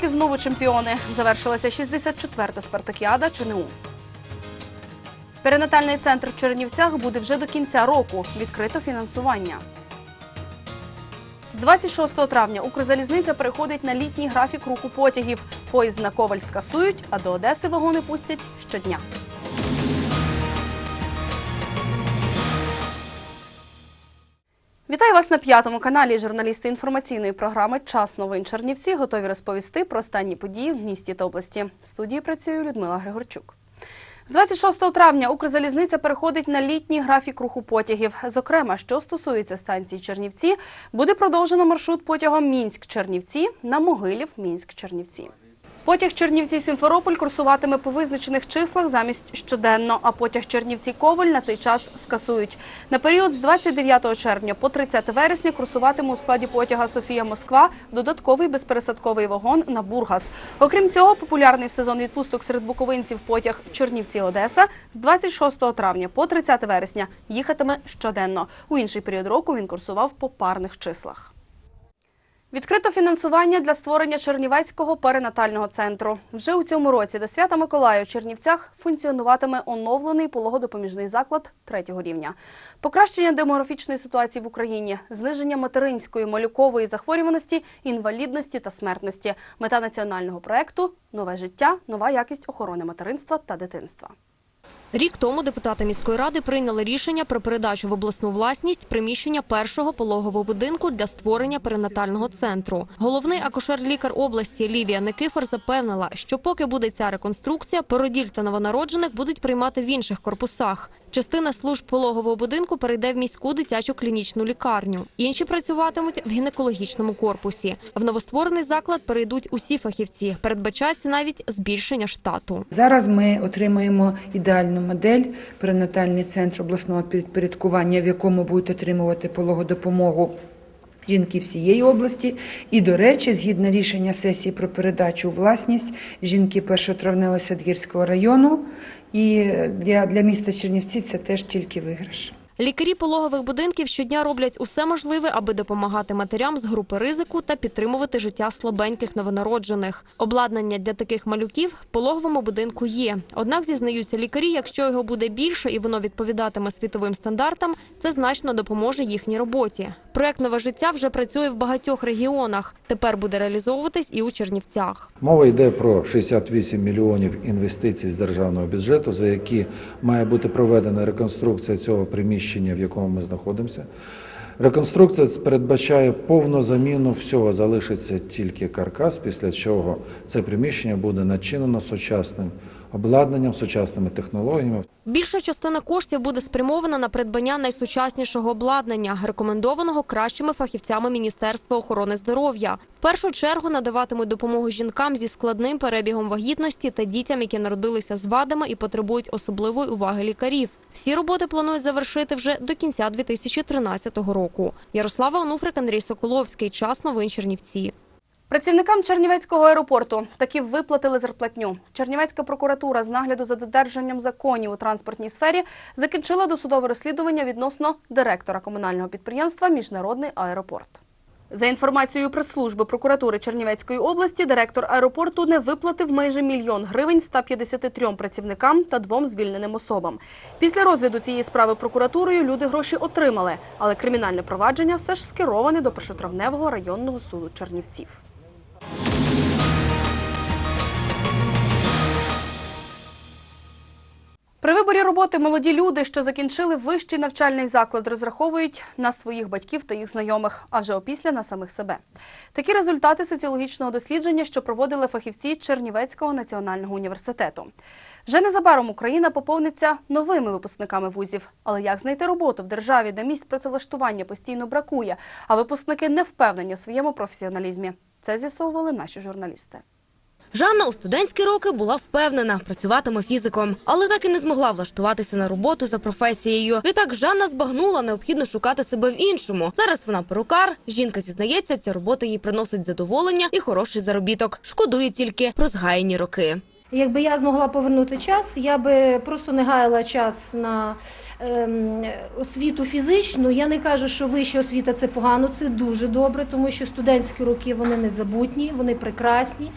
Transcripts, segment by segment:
Школярики знову чемпіони. Завершилася 64-та спартакіада ЧНУ. Перинатальний центр в Чернівцях буде вже до кінця року. Відкрито фінансування. З 26 травня Укрзалізниця переходить на літній графік руху потягів. Поїзд на Коваль скасують, а до Одеси вагони пустять щодня. Вітаю вас на п'ятому каналі. Журналісти інформаційної програми Час новин Чернівці готові розповісти про останні події в місті та області. В студії працює Людмила Григорчук. З 26 травня Укрзалізниця переходить на літній графік руху потягів. Зокрема, що стосується станції Чернівці, буде продовжено маршрут потягом Мінськ-Чернівці на Могилів Мінськ-Чернівці. Потяг Чернівці Сімферополь курсуватиме по визначених числах замість щоденно, а потяг Чернівці Коваль на цей час скасують. На період з 29 червня по 30 вересня курсуватиме у складі потяга Софія Москва додатковий безпересадковий вагон на Бургас. Окрім цього, популярний в сезон відпусток серед буковинців потяг Чернівці Одеса з 26 травня по 30 вересня їхатиме щоденно. У інший період року він курсував по парних числах. Відкрито фінансування для створення Чернівецького перинатального центру. Вже у цьому році до свята Миколая в Чернівцях функціонуватиме оновлений пологодопоміжний заклад третього рівня. Покращення демографічної ситуації в Україні, зниження материнської, малюкової захворюваності, інвалідності та смертності. Мета національного проекту нове життя, нова якість охорони материнства та дитинства. Рік тому депутати міської ради прийняли рішення про передачу в обласну власність приміщення першого пологового будинку для створення перинатального центру. Головний акушер-лікар області Лілія Никифор запевнила, що поки буде ця реконструкція, породіль та новонароджених будуть приймати в інших корпусах. Частина служб пологового будинку перейде в міську дитячу клінічну лікарню. Інші працюватимуть в гінекологічному корпусі. В новостворений заклад перейдуть усі фахівці. Передбачається навіть збільшення штату. Зараз ми отримаємо ідеальну модель перинатальний центр обласного підпорядкування, в якому будуть отримувати пологодопомогу жінки всієї області. І, до речі, згідно рішення сесії про передачу у власність жінки першотравневого Садгірського району. І для, для міста Чернівці це теж тільки виграш. Лікарі пологових будинків щодня роблять усе можливе, аби допомагати матерям з групи ризику та підтримувати життя слабеньких новонароджених. Обладнання для таких малюків в пологовому будинку є. Однак зізнаються лікарі, якщо його буде більше і воно відповідатиме світовим стандартам, це значно допоможе їхній роботі. Проект нове життя вже працює в багатьох регіонах. Тепер буде реалізовуватись і у Чернівцях. Мова йде про 68 мільйонів інвестицій з державного бюджету, за які має бути проведена реконструкція цього приміщення, в якому ми знаходимося. Реконструкція передбачає повну заміну всього, залишиться тільки каркас, після чого це приміщення буде начинено сучасним обладнанням, сучасними технологіями. Більша частина коштів буде спрямована на придбання найсучаснішого обладнання, рекомендованого кращими фахівцями Міністерства охорони здоров'я. В першу чергу надаватимуть допомогу жінкам зі складним перебігом вагітності та дітям, які народилися з вадами і потребують особливої уваги лікарів. Всі роботи планують завершити вже до кінця 2013 року. Ярослава Онуфрик, Андрій Соколовський. Час новин Чернівці. Працівникам Чернівецького аеропорту таки виплатили зарплатню. Чернівецька прокуратура з нагляду за додержанням законів у транспортній сфері закінчила досудове розслідування відносно директора комунального підприємства Міжнародний аеропорт. За інформацією прес-служби прокуратури Чернівецької області, директор аеропорту не виплатив майже мільйон гривень 153 працівникам та двом звільненим особам. Після розгляду цієї справи прокуратурою люди гроші отримали, але кримінальне провадження все ж скероване до першотравневого районного суду Чернівців. При виборі роботи молоді люди, що закінчили вищий навчальний заклад, розраховують на своїх батьків та їх знайомих, а вже опісля на самих себе. Такі результати соціологічного дослідження, що проводили фахівці Чернівецького національного університету. Вже незабаром Україна поповниться новими випускниками вузів. Але як знайти роботу в державі, де місць працевлаштування постійно бракує, а випускники не впевнені у своєму професіоналізмі? Це з'ясовували наші журналісти. Жанна у студентські роки була впевнена, працюватиме фізиком, але так і не змогла влаштуватися на роботу за професією. Відтак Жанна збагнула, необхідно шукати себе в іншому. Зараз вона перукар. Жінка зізнається, ця робота їй приносить задоволення і хороший заробіток. Шкодує тільки про згаяні роки. Якби я змогла повернути час, я би просто не гаяла час на ем, освіту фізичну. Я не кажу, що вища освіта це погано, це дуже добре, тому що студентські роки вони незабутні, вони прекрасні.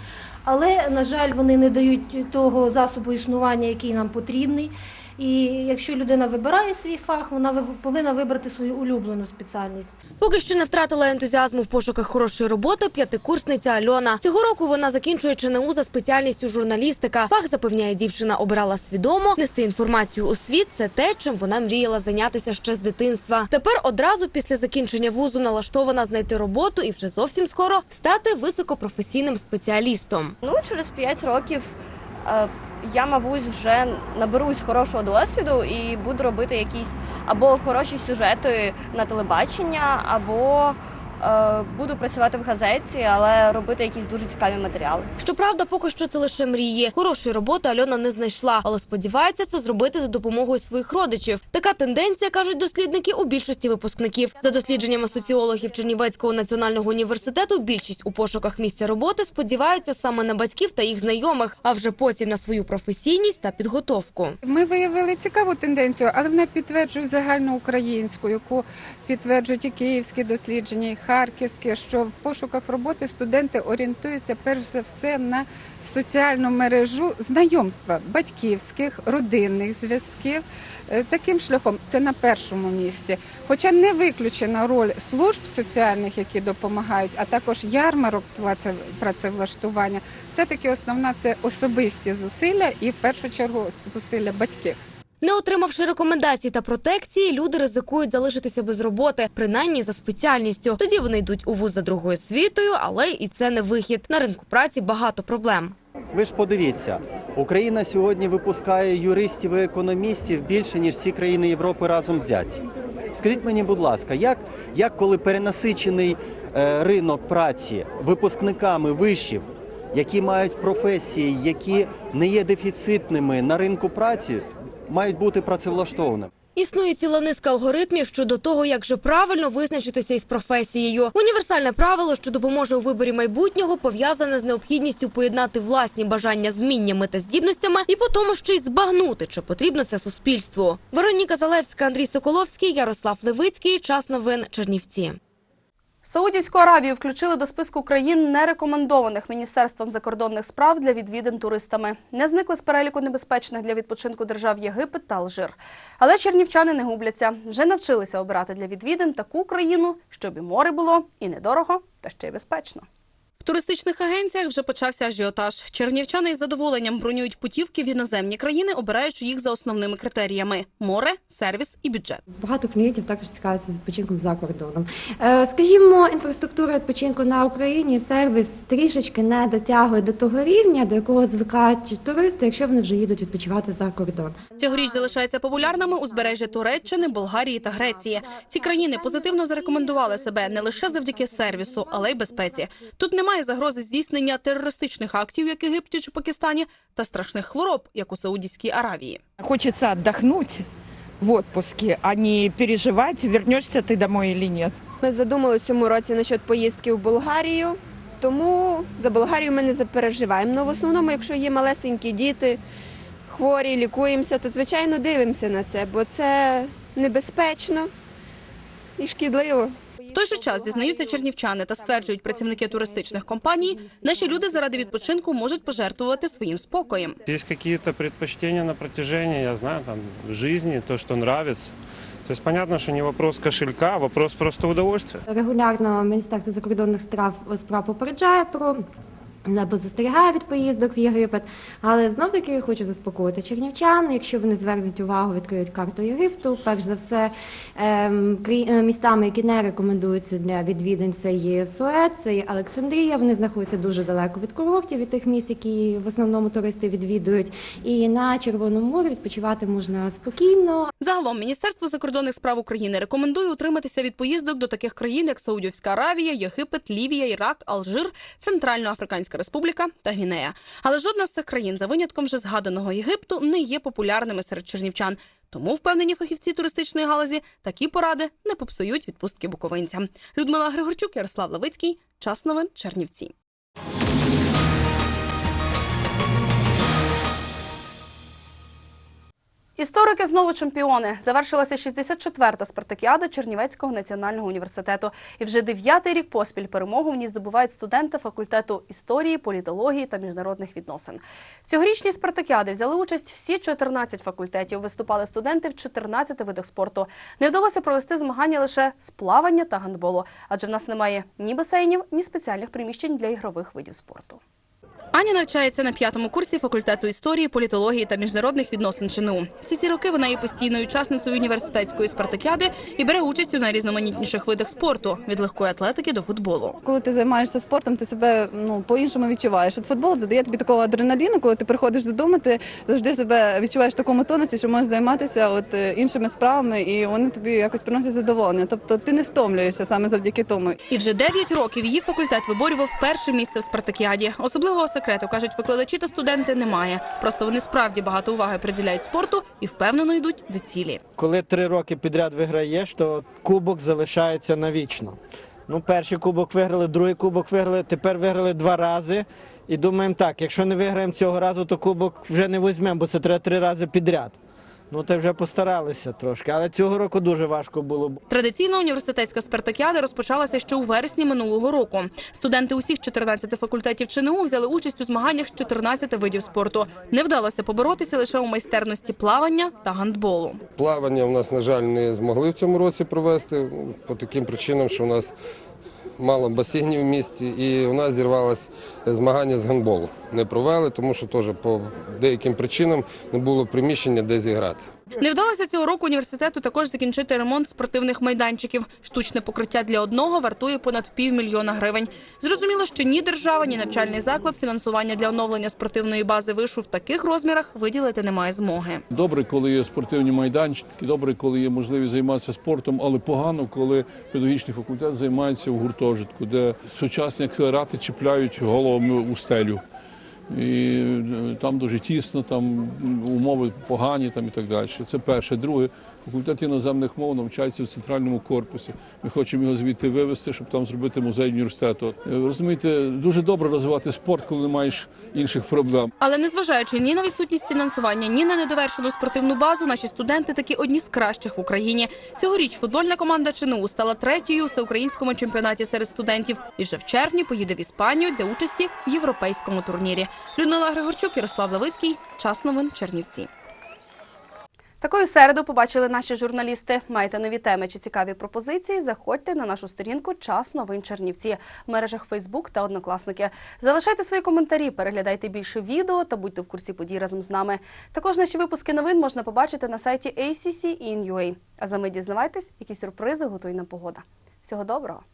Але, на жаль, вони не дають того засобу існування, який нам потрібний. І якщо людина вибирає свій фах, вона ви- повинна вибрати свою улюблену спеціальність. Поки що не втратила ентузіазму в пошуках хорошої роботи п'ятикурсниця Альона. Цього року вона закінчує ЧНУ за спеціальністю журналістика. Фах запевняє дівчина, обирала свідомо. Нести інформацію у світ це те, чим вона мріяла зайнятися ще з дитинства. Тепер одразу після закінчення вузу налаштована знайти роботу і вже зовсім скоро стати високопрофесійним спеціалістом. Ну, через 5 років е, я, мабуть, вже наберусь хорошого досвіду і буду робити якісь або хороші сюжети на телебачення, або буду працювати в газеті, але робити якісь дуже цікаві матеріали. Щоправда, поки що це лише мрії. Хорошої роботи Альона не знайшла, але сподівається це зробити за допомогою своїх родичів. Така тенденція кажуть дослідники у більшості випускників. За дослідженнями соціологів Чернівецького національного університету, більшість у пошуках місця роботи сподіваються саме на батьків та їх знайомих, а вже потім на свою професійність та підготовку. Ми виявили цікаву тенденцію, але вона підтверджує загальноукраїнську, яку підтверджують і київські дослідження, і харківські, що в пошуках роботи студенти орієнтуються перш за все на соціальну мережу знайомства батьківських, родинних зв'язків. Е, Таким шляхом це на першому місці. Хоча не виключена роль служб соціальних, які допомагають, а також ярмарок праце- працевлаштування. Все-таки основна це особисті зусилля і в першу чергу зусилля батьків. Не отримавши рекомендацій та протекції, люди ризикують залишитися без роботи, принаймні за спеціальністю. Тоді вони йдуть у вуз за другою освітою, але і це не вихід. На ринку праці багато проблем. Ви ж подивіться, Україна сьогодні випускає юристів і економістів більше ніж всі країни Європи разом взяті. Скажіть мені, будь ласка, як, як коли перенасичений е, ринок праці випускниками вишів, які мають професії, які не є дефіцитними на ринку праці, мають бути працевлаштованими? Існує ціла низка алгоритмів щодо того, як же правильно визначитися із професією. Універсальне правило, що допоможе у виборі майбутнього, пов'язане з необхідністю поєднати власні бажання з вміннями та здібностями і по тому ще й збагнути, чи потрібно це суспільству. Вероніка Залевська, Андрій Соколовський, Ярослав Левицький. Час новин Чернівці. Саудівську Аравію включили до списку країн, не рекомендованих Міністерством закордонних справ для відвідин туристами. Не зникли з переліку небезпечних для відпочинку держав Єгипет та Алжир. Але чернівчани не губляться. Вже навчилися обирати для відвідин таку країну, щоб і море було і недорого, та ще й безпечно. В туристичних агенціях вже почався ажіотаж. Чернівчани із задоволенням бронюють путівки в іноземні країни, обираючи їх за основними критеріями: море, сервіс і бюджет. Багато клієнтів також цікавляться відпочинком за кордоном. Е, Скажімо, інфраструктура відпочинку на Україні, сервіс трішечки не дотягує до того рівня, до якого звикають туристи, якщо вони вже їдуть відпочивати за кордон. Цьогоріч залишаються популярними узбережжя Туреччини, Болгарії та Греції. Ці країни позитивно зарекомендували себе не лише завдяки сервісу, але й безпеці. Тут немає загрози здійснення терористичних актів, як в Єгипті чи Пакистані, та страшних хвороб, як у Саудівській Аравії. Хочется отдохнуть в отпуске, а не переживать, вернешься ты домой или нет. Ми задумали цьому році насчет поїздки в Болгарію, тому за Болгарію ми не запереживаємо. Ну, в основному, якщо є малесенькі діти, хворі, лікуємося, то звичайно дивимося на це, бо це небезпечно і шкідливо. В той же час зізнаються чернівчани та стверджують працівники туристичних компаній, наші люди заради відпочинку можуть пожертвувати своїм спокоєм. Є якісь предпочтення на протяженні, я знаю, там, житті, то, что нравится. То есть понятно, що не вопрос кошелька, а вопрос просто удовольствия. Регулярно Міністерство закордонних справ справ попереджає про або застерігає від поїздок в Єгипет. Але знов таки хочу заспокоїти чернівчан. Якщо вони звернуть увагу, відкриють карту Єгипту. Перш за все, ем, е, містами, які не рекомендуються для відвідин, це є Сует, це є Олександрія. Вони знаходяться дуже далеко від курортів, від тих міст, які в основному туристи відвідують. І на Червоному морі відпочивати можна спокійно. Загалом Міністерство закордонних справ України рекомендує утриматися від поїздок до таких країн, як Саудівська Аравія, Єгипет, Лівія, Ірак, Алжир, Центральноафриканська Республіка та Гвінея. Але жодна з цих країн, за винятком вже згаданого Єгипту, не є популярними серед чернівчан. Тому, впевнені фахівці туристичної галузі, такі поради не попсують відпустки буковинцям. Людмила Григорчук, Ярослав Лавицький. Час новин Чернівці. Сірики знову чемпіони. Завершилася 64-та спартакіада Чернівецького національного університету. І вже дев'ятий рік поспіль перемогу в ній здобувають студенти факультету історії, політології та міжнародних відносин. В цьогорічній спартакіади взяли участь всі 14 факультетів. Виступали студенти в 14 видах спорту. Не вдалося провести змагання лише з плавання та гандболу, адже в нас немає ні басейнів, ні спеціальних приміщень для ігрових видів спорту. Аня навчається на п'ятому курсі факультету історії, політології та міжнародних відносин ЧНУ. Всі ці роки вона є постійною учасницею університетської спартакіади і бере участь у найрізноманітніших видах спорту від легкої атлетики до футболу. Коли ти займаєшся спортом, ти себе ну по-іншому відчуваєш. От футбол задає тобі такого адреналіну, коли ти приходиш додому, ти завжди себе відчуваєш в такому тонусі, що можеш займатися от е, іншими справами, і вони тобі якось приносять задоволення. Тобто ти не стомлюєшся саме завдяки тому. І вже 9 років її факультет виборював перше місце в спартакіаді. Особливого секрету кажуть викладачі та студенти немає. Просто вони справді багато уваги приділяють спорту і впевнено йдуть до цілі. Коли три роки підряд виграєш, то кубок залишається навічно. Ну, перший кубок виграли, другий кубок виграли, тепер виграли два рази. І думаємо так, якщо не виграємо цього разу, то кубок вже не візьмемо, бо це треба три рази підряд. Ну, та вже постаралися трошки, але цього року дуже важко було. Традиційно університетська спартакіада розпочалася ще у вересні минулого року. Студенти усіх 14 факультетів ЧНУ взяли участь у змаганнях з 14 видів спорту. Не вдалося поборотися лише у майстерності плавання та гандболу. Плавання у нас, на жаль, не змогли в цьому році провести по таким причинам, що у нас мало басейнів в місті, і у нас зірвалось змагання з гандболу. Не провели, тому що теж по деяким причинам не було приміщення, де зіграти. Не вдалося цього року університету також закінчити ремонт спортивних майданчиків. Штучне покриття для одного вартує понад півмільйона гривень. Зрозуміло, що ні держава, ні навчальний заклад фінансування для оновлення спортивної бази вишу в таких розмірах виділити немає змоги. Добре, коли є спортивні майданчики, добре, коли є можливість займатися спортом, але погано, коли педагогічний факультет займається в гуртожитку, де сучасні акселерати чіпляють головами у стелю. І е, там дуже тісно, там умови погані там і так далі. Це перше. Друге, факультет іноземних мов навчається в центральному корпусі. Ми хочемо його звідти вивезти, щоб там зробити музей університету. Е, Розумієте, дуже добре розвивати спорт, коли не маєш інших проблем. Але незважаючи ні на відсутність фінансування, ні на недовершену спортивну базу, наші студенти такі одні з кращих в Україні. Цьогоріч футбольна команда ЧНУ стала третьою у всеукраїнському чемпіонаті серед студентів. І вже в червні поїде в Іспанію для участі в європейському турнірі. Людмила Григорчук, Ярослав Левицький. Час новин Чернівці. Такою середу побачили наші журналісти. Маєте нові теми чи цікаві пропозиції? Заходьте на нашу сторінку Час новин Чернівці в мережах Фейсбук та Однокласники. Залишайте свої коментарі, переглядайте більше відео та будьте в курсі подій разом з нами. Також наші випуски новин можна побачити на сайті ACC in.ua. А за ми дізнавайтесь, які сюрпризи готує нам погода. Всього доброго!